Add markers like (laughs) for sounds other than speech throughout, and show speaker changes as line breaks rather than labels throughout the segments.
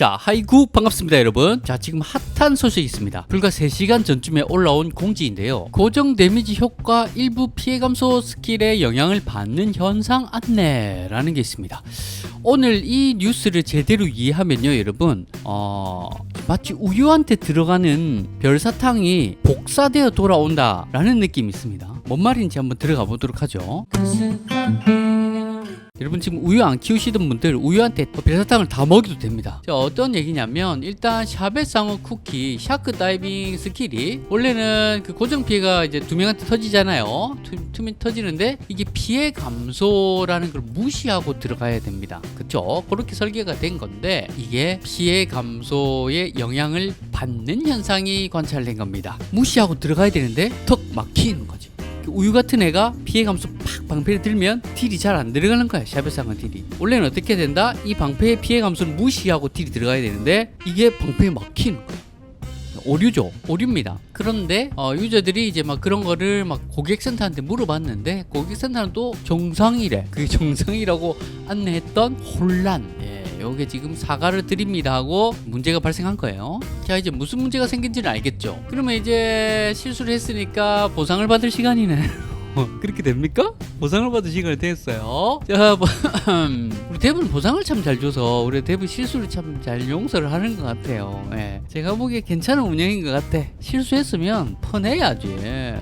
자, 하이구 반갑습니다, 여러분. 자, 지금 핫한 소식이 있습니다. 불과 3시간 전쯤에 올라온 공지인데요. 고정 데미지 효과 일부 피해 감소 스킬에 영향을 받는 현상 안내라는 게 있습니다. 오늘 이 뉴스를 제대로 이해하면요, 여러분. 어, 마치 우유한테 들어가는 별사탕이 복사되어 돌아온다라는 느낌이 있습니다. 뭔 말인지 한번 들어가 보도록 하죠. 여러분 지금 우유 안 키우시던 분들 우유한테 또 별사탕을 다 먹여도 됩니다. 자, 어떤 얘기냐면 일단 샤베 상어 쿠키 샤크 다이빙 스킬이 원래는 그 고정 피해가 이제 두 명한테 터지잖아요. 투, 투명 터지는데 이게 피해 감소라는 걸 무시하고 들어가야 됩니다. 그렇죠? 그렇게 설계가 된 건데 이게 피해 감소에 영향을 받는 현상이 관찰된 겁니다. 무시하고 들어가야 되는데 턱 막히는 거지. 그 우유 같은 애가 피해 감소 팍 방패를 들면 딜이 잘 안 들어가는 거야 샤베상은 딜이. 원래는 어떻게 된다? 이 방패의 피해 감소를 무시하고 딜이 들어가야 되는데 이게 방패에 막히는 거야. 오류죠. 오류입니다. 그런데 어, 유저들이 이제 막 그런 거를 막 고객센터한테 물어봤는데 고객센터는 또 정상이래. 그게 (laughs) 정상이라고 안내했던 혼란. 예. 요게 지금 사과를 드립니다 하고 문제가 발생한 거예요. 자 이제 무슨 문제가 생긴지는 알겠죠. 그러면 이제 실수를 했으니까 보상을 받을 시간이네. (laughs) 그렇게 됩니까? 보상을 받을 시간이 됐어요. 자, 뭐, 우리 대부분 보상을 참 잘 줘서 우리 대부분 실수를 참 잘 용서를 하는 것 같아요. 예. 제가 보기에 괜찮은 운영인 것 같아. 실수했으면 퍼내야지.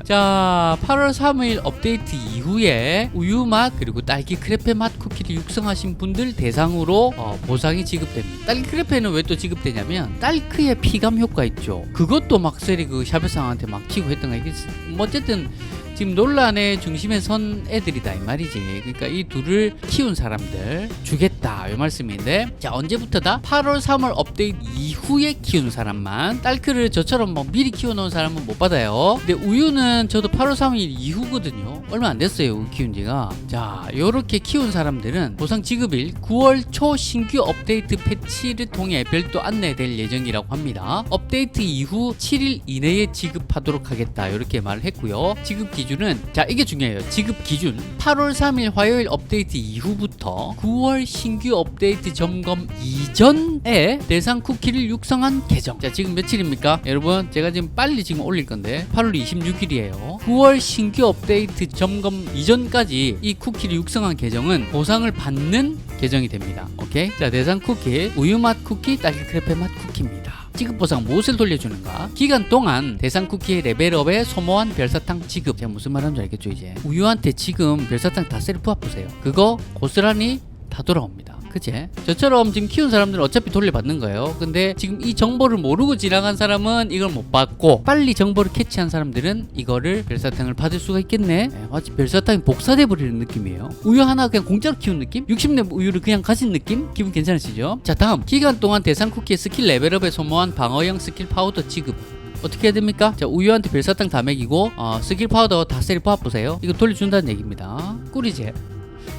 자, 8월 3일 업데이트 이후에 우유 맛 그리고 딸기 크레페 맛 쿠키를 육성하신 분들 대상으로 어, 보상이 지급됩니다. 딸기 크레페는 왜 또 지급되냐면 딸크의 피감 효과 있죠. 그것도 막 셀이 그 샤베상한테 막 키고 했던 거 이게 뭐 어쨌든 지금 논란의 중심에 선 애들이다 이 말이지. 그러니까 이 둘을 키운 사람들 주겠다 이 말씀인데 자 언제부터다? 8월 3월 업데이트 이후에 키운 사람만 딸크를 저처럼 뭐 미리 키워놓은 사람은 못 받아요. 근데 우유는 저도 8월 3일 이후거든요. 얼마 안 됐어요 우유 키운 지가. 자 요렇게 키운 사람들은 보상 지급일 9월 초 신규 업데이트 패치를 통해 별도 안내될 예정이라고 합니다. 업데이트 이후 7일 이내에 지급하도록 하겠다 이렇게 말을 했고요. 지급 기준 기준은 자 이게 중요해요. 지급 기준. 8월 3일 화요일 업데이트 이후부터 9월 신규 업데이트 점검 이전에 대상 쿠키를 육성한 계정. 자 지금 며칠입니까? 여러분 제가 지금 빨리 지금 올릴 건데 8월 26일이에요. 9월 신규 업데이트 점검 이전까지 이 쿠키를 육성한 계정은 보상을 받는 계정이 됩니다. 오케이? 자 대상 쿠키 우유맛 쿠키 딸기 크레페 맛 쿠키입니다 지급 보상 무엇을 돌려주는가? 기간 동안 대상 쿠키의 레벨업에 소모한 별사탕 지급. 제가 무슨 말하는지 알겠죠 이제? 우유한테 지금 별사탕 다 셀프 앞보세요. 그거 고스란히 다 돌아옵니다. 그치? 저처럼 지금 키운 사람들은 어차피 돌려받는 거예요. 근데 지금 이 정보를 모르고 지나간 사람은 이걸 못 받고 빨리 정보를 캐치한 사람들은 이거를 별사탕을 받을 수가 있겠네. 네, 마치 별사탕이 복사돼 버리는 느낌이에요. 우유 하나 그냥 공짜로 키운 느낌? 60렙 우유를 그냥 가진 느낌? 기분 괜찮으시죠? 자 다음 기간 동안 대상 쿠키의 스킬 레벨업에 소모한 방어형 스킬 파우더 지급. 어떻게 해야 됩니까? 자 우유한테 별사탕 다 먹이고 어, 스킬 파우더 다 세리 뽑아보세요. 이거 돌려준다는 얘기입니다. 꿀이지?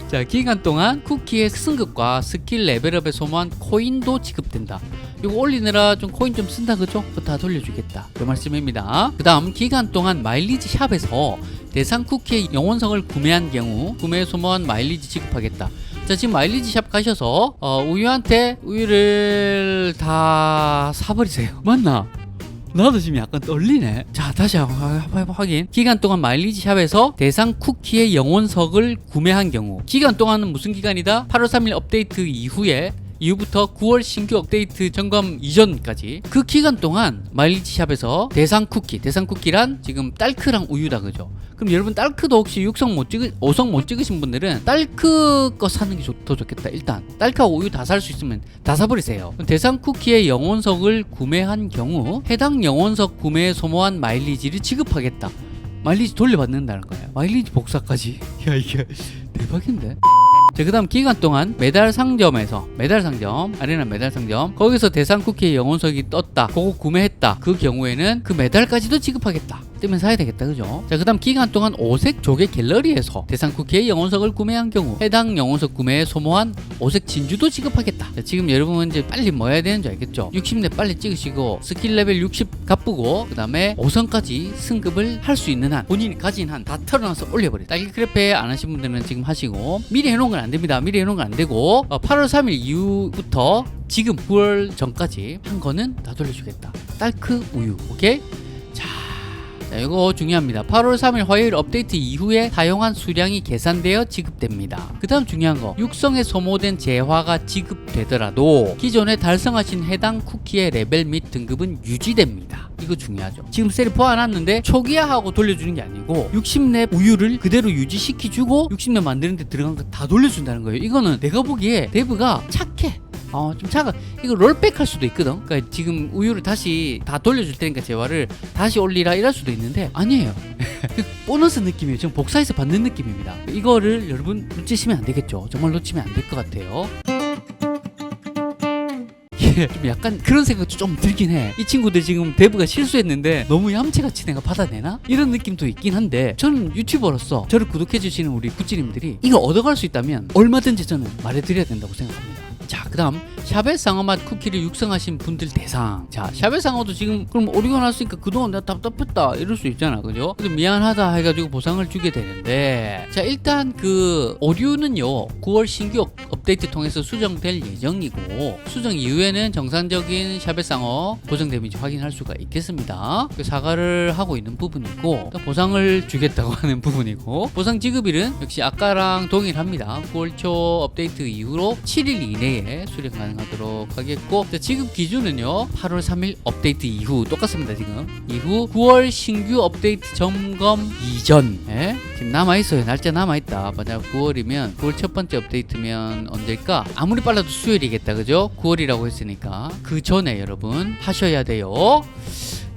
자 기간 동안 쿠키의 승급과 스킬 레벨업에 소모한 코인도 지급된다. 이거 올리느라 좀 코인 좀 쓴다 그죠? 다 돌려주겠다. 그 말씀입니다. 그 다음 기간 동안 마일리지 샵에서 대상 쿠키의 영혼성을 구매한 경우 구매에 소모한 마일리지 지급하겠다. 자 지금 마일리지 샵 가셔서 어, 우유한테 우유를 다 사버리세요. 맞나? 나도 지금 약간 떨리네. 자, 다시 한번 확인. 기간 동안 마일리지 샵에서 대상 쿠키의 영혼석을 구매한 경우. 기간 동안은 무슨 기간이다? 8월 3일 업데이트 이후에 이후부터 9월 신규 업데이트 점검 이전까지 그 기간 동안 마일리지 샵에서 대상 쿠키, 대상 쿠키란 지금 딸크랑 우유다 그죠? 그럼 여러분 딸크도 혹시 육성 못 찍으, 5성 못 찍으신 분들은 딸크 거 사는 게 더 좋겠다. 일단 딸크하고 우유 다 살 수 있으면 다 사버리세요. 대상 쿠키의 영혼석을 구매한 경우 해당 영혼석 구매에 소모한 마일리지를 지급하겠다. 마일리지 돌려받는다는 거예요. 마일리지 복사까지. (laughs) 야 이게 대박인데. 자, 그 다음 기간 동안 메달 상점에서 메달 상점 아레나 메달 상점. 거기서 대상 쿠키의 영혼석이 떴다. 그거 구매했다. 그 경우에는 그 메달까지도 지급하겠다 뜨면 사야 되겠다 그죠? 자 그다음 기간 동안 오색 조개 갤러리에서 대상 쿠키의 영혼석을 구매한 경우 해당 영혼석 구매에 소모한 오색 진주도 지급하겠다. 자, 지금 여러분 이제 빨리 뭐 해야 되는 줄 알겠죠? 60렙 빨리 찍으시고 스킬 레벨 60 갚고 그다음에 5성까지 승급을 할 수 있는 한 본인이 가진 한 다 털어놔서 올려버려. 딸기 크레페 안 하신 분들은 지금 하시고 미리 해놓은 건 안 됩니다. 미리 해놓은 건 안 되고 어, 8월 3일 이후부터 지금 9월 전까지 한 거는 다 돌려주겠다. 딸크 우유, 오케이? 자, 자, 이거 중요합니다. 8월 3일 화요일 업데이트 이후에 사용한 수량이 계산되어 지급됩니다. 그 다음 중요한 거, 육성에 소모된 재화가 지급되더라도 기존에 달성하신 해당 쿠키의 레벨 및 등급은 유지됩니다. 이거 중요하죠. 지금 셀이 포함놨는데 초기화하고 돌려주는 게 아니고 60렙 우유를 그대로 유지시키주고 60렙 만드는데 들어간 거 다 돌려준다는 거예요. 이거는 내가 보기에 데브가 착해. 어, 좀 차가 이거 롤백 할 수도 있거든. 그러니까 지금 우유를 다시 다 돌려줄 테니까 재화를 다시 올리라 이럴 수도 있는데 아니에요. (laughs) 그 보너스 느낌이에요. 지금 복사해서 받는 느낌입니다. 이거를 여러분 놓치시면 안 되겠죠. 정말 놓치면 안 될 것 같아요. (laughs) 예, 좀 약간 그런 생각도 좀 들긴 해. 이 친구들 지금 데브가 실수했는데 너무 얌체같이 내가 받아내나? 이런 느낌도 있긴 한데 저는 유튜버로서 저를 구독해주시는 우리 구찌님들이 이거 얻어갈 수 있다면 얼마든지 저는 말해드려야 된다고 생각합니다. 자, 그 다음 샤벳 상어맛 쿠키를 육성하신 분들 대상. 자, 샤벳 상어도 지금 그럼 오리고 났으니까 그동안 내가 답답했다 이럴 수 있잖아, 그죠? 근데 미안하다 해가지고 보상을 주게 되는데, 자 일단 그 오류는요 9월 신규 업- 업데이트 통해서 수정될 예정이고 수정 이후에는 정상적인 샤벳 상어 고정 데미지 확인할 수가 있겠습니다. 그 사과를 하고 있는 부분이고 또 보상을 주겠다고 (laughs) 하는 부분이고 보상 지급일은 역시 아까랑 동일합니다. 9월 초 업데이트 이후로 7일 이내에 수령 가능하도록 하겠고 자, 지급 기준은요 8월 3일 업데이트 이후 똑같습니다 지금 이후 9월 신규 업데이트 점검 이전 예? 지금 남아 있어요 날짜 남아 있다 만약 9월이면 9월 첫 번째 업데이트면 언제일까 아무리 빨라도 수요일이겠다 그죠 9월이라고 했으니까 그 전에 여러분 하셔야 돼요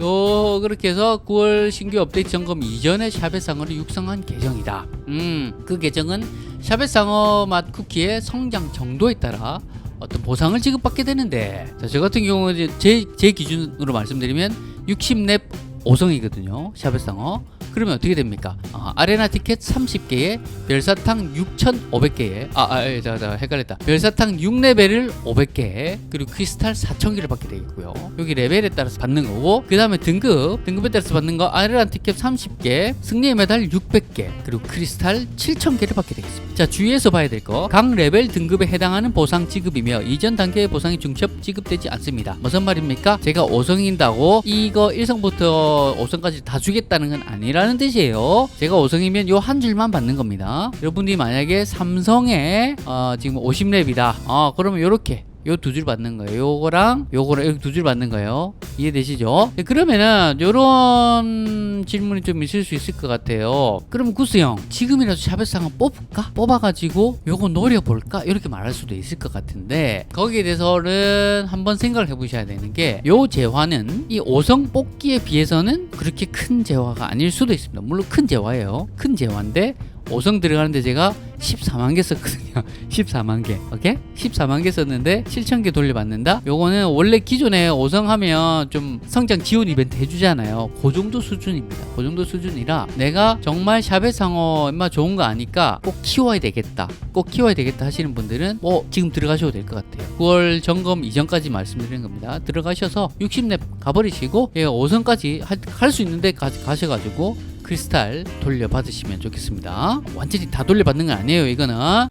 요 그렇게 해서 9월 신규 업데이트 점검 이전에 샤벳 상어를 육성한 계정이다. 음, 그 계정은 샤벳 상어 맛 쿠키의 성장 정도에 따라 어떤 보상을 지급받게 되는데, 자, 저 같은 경우는 제, 제 기준으로 말씀드리면 60렙 5성이거든요. 샤벳 상어. 그러면 어떻게 됩니까? 아, 아레나 티켓 30개에 별사탕 6,500개에 아, 아, 예, 자, 자, 헷갈렸다. 별사탕 6레벨을 500개 그리고 크리스탈 4,000개를 받게 되겠고요. 여기 레벨에 따라서 받는 거고 그 다음에 등급 등급에 따라서 받는 거 아레나 티켓 30개 승리의 메달 600개 그리고 크리스탈 7,000개를 받게 되겠습니다. 자 주의해서 봐야 될 거 각 레벨 등급에 해당하는 보상 지급이며 이전 단계의 보상이 중첩 지급되지 않습니다. 무슨 말입니까? 제가 5성인다고 이거 1성부터 5성까지 다 주겠다는 건 아니라 는 뜻이에요. 제가 5성이면 요 한 줄만 받는 겁니다. 여러분들이 만약에 삼성에 어, 지금 50렙이다. 어, 그러면 요렇게 요 두 줄 받는 거예요. 요거랑 요거랑 여기 두줄 받는 거예요. 이해되시죠? 네, 그러면은 요런 질문이 좀 있을 수 있을 것 같아요. 그럼 구스 형 지금이라도 샤벳상을 뽑을까? 뽑아가지고 요거 노려볼까? 이렇게 말할 수도 있을 것 같은데 거기에 대해서는 한번 생각을 해보셔야 되는 게 요 재화는 이 5성 뽑기에 비해서는 그렇게 큰 재화가 아닐 수도 있습니다. 물론 큰 재화예요. 큰 재화인데 5성 들어가는데 제가 14만 개 썼거든요. (laughs) 14만 개. 오케이? 14만 개 썼는데 7천 개 돌려받는다? 요거는 원래 기존에 5성 하면 좀 성장 지원 이벤트 해주잖아요. 그 정도 수준입니다. 그 정도 수준이라 내가 정말 샤벳 상어 얼마 좋은 거 아니까 꼭 키워야 되겠다. 꼭 키워야 되겠다 하시는 분들은 뭐 지금 들어가셔도 될 것 같아요. 9월 점검 이전까지 말씀드리는 겁니다. 들어가셔서 60렙 가버리시고 예, 5성까지 할 수 있는데 가, 가셔가지고 크리스탈 돌려받으시면 좋겠습니다. 완전히 다 돌려받는 건 아니에요, 이거는.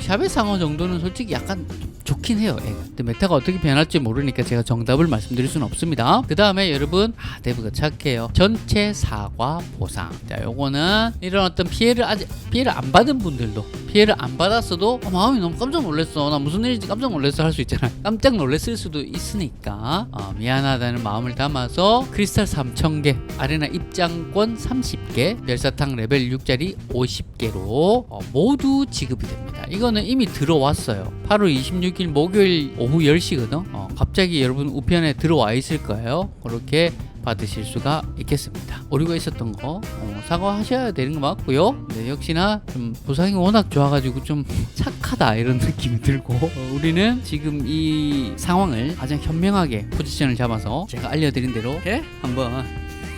샤벳 상어 정도는 솔직히 약간 좀 좋긴 해요. 근데 메타가 어떻게 변할지 모르니까 제가 정답을 말씀드릴 수는 없습니다. 그 다음에 여러분, 아, 데브가 착해요. 전체 사과 보상. 자, 요거는 이런 어떤 피해를 아직 피해를 안 받은 분들도 피해를 안 받았어도 어, 마음이 너무 깜짝 놀랐어. 나 무슨 일인지 깜짝 놀랐어 할 수 있잖아요. 깜짝 놀랐을 수도 있으니까 어, 미안하다는 마음을 담아서 크리스탈 3,000개, 아레나 입장권 30개, 별사탕 레벨 6짜리 50개로 어, 모두 지급이 됩니다. 이거는 이미 들어왔어요. 8월 26일 목요일 오후 10시거든. 어, 갑자기 여러분 우편에 들어와 있을 거예요. 그렇게 받으실 수가 있겠습니다. 오류가 있었던 거 어, 사과하셔야 되는 거 맞고요. 네, 역시나 좀 보상이 워낙 좋아가지고 좀 착하다 이런 (laughs) 느낌이 들고 어, 우리는 지금 이 상황을 가장 현명하게 포지션을 잡아서 제가 알려드린 대로 예? 한번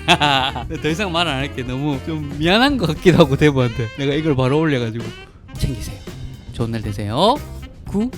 (laughs) 더 이상 말 안 할게 너무 좀 미안한 것 같기도 하고 대부한테 내가 이걸 바로 올려가지고 챙기세요 좋은 날 되세요 구